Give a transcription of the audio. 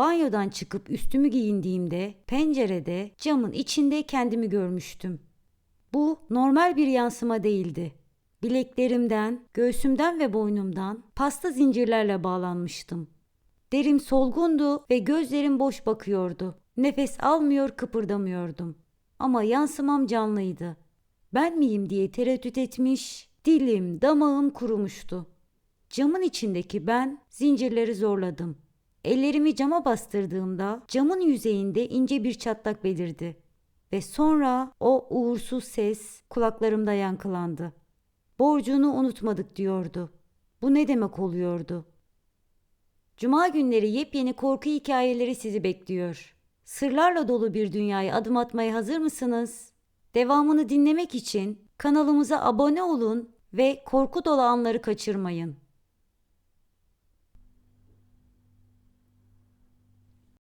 Banyodan çıkıp üstümü giyindiğimde pencerede camın içinde kendimi görmüştüm. Bu normal bir yansıma değildi. Bileklerimden, göğsümden ve boynumdan pasta zincirlerle bağlanmıştım. Derim solgundu ve gözlerim boş bakıyordu. Nefes almıyor, kıpırdamıyordum. Ama yansımam canlıydı. Ben miyim diye tereddüt etmiş, dilim, damağım kurumuştu. Camın içindeki ben zincirleri zorladım. Ellerimi cama bastırdığımda camın yüzeyinde ince bir çatlak belirdi. Ve sonra o uğursuz ses kulaklarımda yankılandı. Borcunu unutmadık diyordu. Bu ne demek oluyordu? Cuma günleri yepyeni korku hikayeleri sizi bekliyor. Sırlarla dolu bir dünyaya adım atmaya hazır mısınız? Devamını dinlemek için kanalımıza abone olun ve korku dolu anları kaçırmayın.